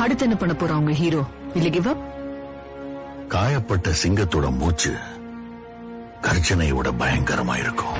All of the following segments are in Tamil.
அடுத்து என்ன பண்ண போறா உங்க ஹீரோ இல்ல கிவ் அப் காயப்பட்ட சிங்கத்தோட மூச்சு கர்ஜனையை விட பயங்கரமா இருக்கும்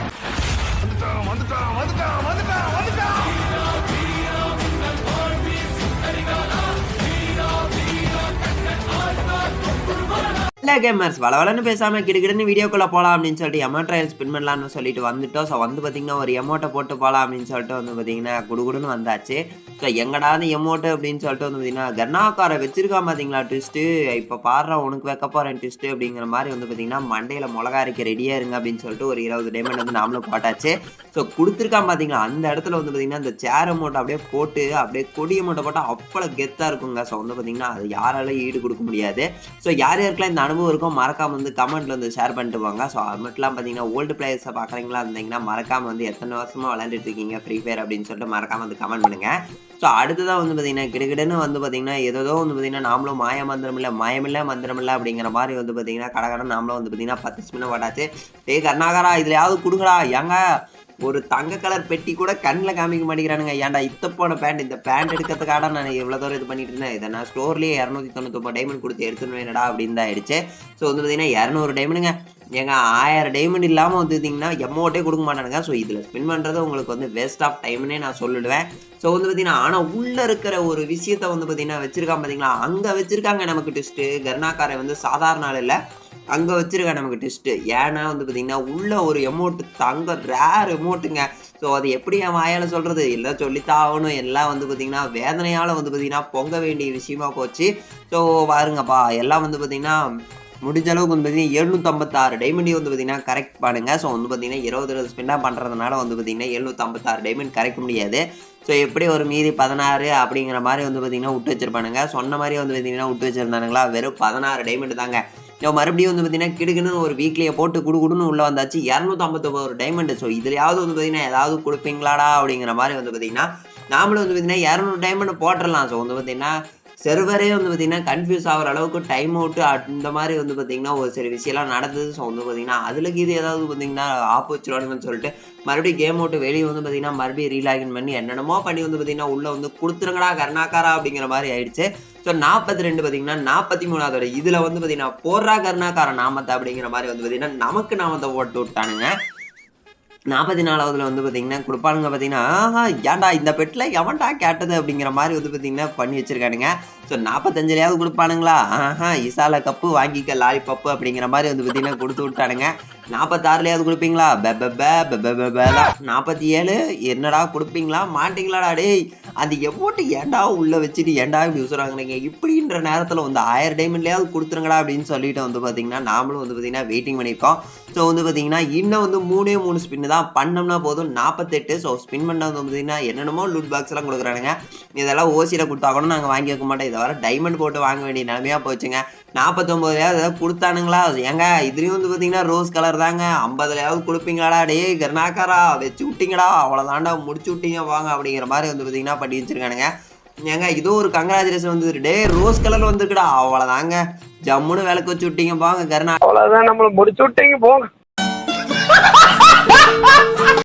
இல்லை கேமர்ஸ் வளவலன்னு பேசாமல் கிடுக்கிடுன்னு வீடியோக்குள்ளே போகலாம் அப்படின்னு சொல்லிட்டு எமோ ட்ரையல் ஸ்பின் பண்ணலாம்னு சொல்லிட்டு வந்துட்டோம். ஸோ வந்து பார்த்தீங்கன்னா ஒரு எமோட்டை போட்டு போகலாம் அப்படின்னு சொல்லிட்டு வந்து பார்த்தீங்கன்னா குடுகுடுன்னு வந்தாச்சு. ஸோ எங்கடா எமோட்டு அப்படின்னு சொல்லிட்டு வந்து பார்த்தீங்கன்னா கர்ணாக்காரை வச்சிருக்கான் பார்த்தீங்களா ட்விஸ்ட்டு இப்போ பாடுற உனக்கு வைக்க போகிறேன் ட்விஸ்ட்டு அப்படிங்கிற மாதிரி வந்து பார்த்தீங்கன்னா மண்டையில் மிளகா அரைக்க ரெடியாக இருங்க அப்படின்னு சொல்லிட்டு ஒரு இருபது டைமண்ட் வந்து நாமளும் போட்டாச்சு. ஸோ கொடுத்துருக்கான் பார்த்தீங்களா அந்த இடத்துல வந்து பார்த்தீங்கன்னா அந்த சேர் அமௌண்ட் அப்படியே போட்டு அப்படியே கொடி அமௌண்ட்டை போட்டால் அவ்வளோ கெத்தாக இருக்குங்க. ஸோ வந்து பார்த்தீங்கன்னா அது யாராலையும் ஈடு கொடுக்க முடியாது. ஸோ யார் யாருக்கெல்லாம் இந்த அனுபவம் இருக்கும். மறக்காமல் வந்து கமெண்ட்ல வந்து ஷேர் பண்ணிட்டு வாங்க ஸோ அது மட்டும் பார்த்தீங்கன்னா ஓல்டு பிளேயர்ஸை பார்க்குறீங்களா இருந்தீங்கன்னா மறக்காமல் வந்து எத்தனை வருஷமா விளையாண்டுட்டு இருக்கீங்க ஃப்ரீ ஃபயர் அப்படின்னு சொல்லிட்டு மறக்காமல் வந்து கமெண்ட் பண்ணுங்க. ஸோ அடுத்ததான் வந்து பார்த்தீங்கன்னா கிடுகிடுன்னு வந்து பார்த்தீங்கன்னா ஏதோ வந்து பார்த்தீங்கன்னா நாமளும் மாய மந்திரம் இல்லை மாயமில்லை மந்திரம் இல்லை அப்படிங்கிற மாதிரி வந்து பார்த்தீங்கன்னா கடகடன் நாமளும் வந்து பார்த்தீங்கன்னா பத்து ஸ்பின்ன வாட்டாச்சு டே கர்நாகரா இதுலயாவது கொடுக்கடா ஏங்க ஒரு தங்க கலர் பெட்டி கூட கண்ணில் காமிக்க மாட்டேங்கிறானுங்க. ஏன்டா இத்த போன பேண்ட் இந்த பேண்ட் எடுக்கிறதுக்காக நான் எவ்வளோ தூரம் இது பண்ணிட்டு இருந்தேன். இதை நான் ஸ்டோர்லேயே இரநூத்தி தொண்ணூத்தொம்பது டைமண்ட் கொடுத்து எடுத்துன்னு வேணடா அப்படின்னு தான் ஆயிடுச்சு. ஸோ வந்து பார்த்தீங்கன்னா இரநூறு டைமண்டுங்க ஏங்க ஆயிரம் டைமண்ட் இல்லாமல் வந்து பார்த்தீங்கன்னா எமௌண்ட்டே கொடுக்க மாட்டானுங்க. ஸோ இதில் ஸ்பெண்ட் பண்ணுறது உங்களுக்கு வந்து வேஸ்ட் ஆஃப் டைம்னே நான் சொல்லிடுவேன். ஸோ வந்து பார்த்தீங்கன்னா ஆனால் உள்ளே இருக்கிற ஒரு விஷயத்த வந்து பார்த்தீங்கன்னா வச்சிருக்கான் பார்த்தீங்களா அங்கே வச்சிருக்காங்க நமக்கு டெஸ்ட்டு கர்ணாக்காரை வந்து சாதாரண ஆள் இல்லை. அங்கே வச்சிருக்காங்க நமக்கு டெஸ்ட்டு ஏன்னா வந்து பார்த்தீங்கன்னா உள்ள ஒரு எமௌண்ட்டு தங்க ரேர் எமௌண்ட்டுங்க ஸோ அது எப்படி என் வாயால் சொல்கிறது எல்லாம் சொல்லித்தான் ஆகணும் எல்லாம் வந்து பார்த்திங்கன்னா வேதனையால் வந்து பார்த்திங்கன்னா பொங்க வேண்டிய விஷயமா போச்சு. ஸோ பாருங்கப்பா எல்லாம் வந்து பார்த்திங்கன்னா முடிஞ்ச அளவுக்கு வந்து பார்த்தீங்கன்னா எழுநூற்றம்பத்தாறு டைமண்டி வந்து பார்த்தீங்கன்னா கரெக்ட் பண்ணுங்க ஸோ வந்து பார்த்தீங்கன்னா இருபது இருபது ஸ்பெண்டாக பண்ணுறதுனால வந்து பார்த்தீங்கன்னா எழுநூற்றம்பத்தாறு டைமண்ட் கரெக்ட் முடியாது ஸோ எப்படி ஒரு மீதி பதினாறு அப்படிங்கிற மாதிரி வந்து பார்த்தீங்கன்னா விட்டு வச்சிருப்பானுங்க சொன்ன மாதிரி வந்து பார்த்தீங்கன்னா விட்டு வச்சிருந்தானுங்களா வெறும் பதினாறு டைமண்ட் தாங்க இப்போ மறுபடியும் வந்து பார்த்தீங்கன்னா கிடுக்குன்னு ஒரு வீக்லியை போட்டு குடு உள்ளே வந்தாச்சு இரநூத்தம்பத்தொம்பது டைமண்ட் ஸோ இதுலையாவது வந்து பார்த்தீங்கன்னா ஏதாவது கொடுப்பீங்களாடா அப்படிங்கிற மாதிரி வந்து பார்த்தீங்கன்னா நாமளும் வந்து பார்த்தீங்கன்னா இரநூறு டைமண்ட் போட்டுடலாம் ஸோ வந்து பார்த்தீங்கன்னா செர்வரே வந்து பார்த்தீங்கன்னா கன்ஃபியூஸ் ஆகிற அளவுக்கு டைம் அவுட்டு அந்த மாதிரி வந்து பார்த்தீங்கன்னா ஒரு சில விஷயம்லாம் நடந்தது. ஸோ வந்து பார்த்தீங்கன்னா அதில் இது ஏதாவது பார்த்தீங்கன்னா ஆப் வச்சிடணும்னு சொல்லிட்டு மறுபடியும் கேம் அவுட்டு வெளியே வந்து பார்த்தீங்கன்னா மறுபடியும் ரீலாகின் பண்ணி என்னென்னமோ பண்ணி வந்து பார்த்தீங்கன்னா உள்ளே வந்து கொடுத்துருங்கடா கர்ணாக்காரா அப்படிங்கிற மாதிரி ஆயிடுச்சு. ஸோ நாற்பத்தி ரெண்டு பார்த்தீங்கன்னா நாற்பத்தி மூணாவது இதில் வந்து பார்த்தீங்கன்னா போடுறா கர்ணாக்கார நாமத்தை அப்படிங்கிற மாதிரி வந்து பார்த்தீங்கன்னா நமக்கு நாமத்தை ஓட்டு விட்டானுங்க. நாற்பத்தி நாலாவதுல வந்து பார்த்தீங்கன்னா கொடுப்பானுங்க பார்த்தீங்கன்னா ஆஹா ஏன்டா இந்த பெட்டில் எவன்டா கேட்டது அப்படிங்கிற மாதிரி வந்து பார்த்தீங்கன்னா பண்ணி வச்சிருக்கானுங்க. ஸோ நாற்பத்தஞ்சிலையாவது கொடுப்பானுங்களா? ஆஹா இசால கப்பு வாங்கிக்க லாரி பப்பு அப்படிங்கிற மாதிரி வந்து பார்த்தீங்கன்னா கொடுத்து விட்டானுங்க. நாற்பத்தாறுலையாவது கொடுப்பீங்களா? நாற்பத்தி ஏழு என்னடா கொடுப்பீங்களா? மாட்டீங்களாடா டேய். அது எவ்வளோ ஏன்டா உள்ளே வச்சுட்டு ஏன்டா இப்படி உசுறாங்க இப்படின்ற நேரத்தில் வந்து ஆயிரம் டைமண்ட்லேயாவது கொடுத்துருங்கடா அப்படின்னு சொல்லிட்டு வந்து பார்த்தீங்கன்னா நாமளும் வந்து பார்த்தீங்கன்னா வெயிட்டிங் பண்ணியிருக்கோம் ஸோ வந்து பார்த்தீங்கன்னா இன்னும் வந்து மூணே மூணு ஸ்பின்னு தான். பண்ணோம்னா போதும். நாற்பத்தெட்டு ஸோ ஸ்பின் பண்ண வந்து பார்த்தீங்கன்னா என்னென்னமோ லூட் பாக்ஸ் எல்லாம் கொடுக்குறானுங்க. இதெல்லாம் ஓசியில் கொடுத்தா கூட நாங்கள் வாங்கி வைக்க மாட்டோம். இதை வர டைமண்ட் போட்டு வாங்க வேண்டிய நிலமையாக போச்சுங்க. நாற்பத்தொம்போதுலையாவது ஏதாவது கொடுத்தானுங்களா? ஏங்க இதுலேயும் வந்து பார்த்தீங்கன்னா ரோஸ் கலர் தாங்க. ஐம்பதுலையாவது கொடுப்பீங்களாடா? டே கருணாக்காரா வச்சு விட்டிங்கடா. அவ்வளோதாண்டா முடிச்சு விட்டீங்க வாங்க அப்படிங்கிற மாதிரி வந்து பார்த்தீங்கன்னா பண்ணி வச்சிருக்கானுங்க. ஏங்க இதோ ஒரு கங்கராஜுலேஷன் வந்து டே ரோஸ் கலர் வந்துருக்குடா. அவ்வளோதாங்க ஜம்முன்னு விளக்கு வச்சு விட்டீங்க பாங்க கருணா. அவ்வளவுதான் நம்மள முடிச்சு விட்டீங்க போங்க.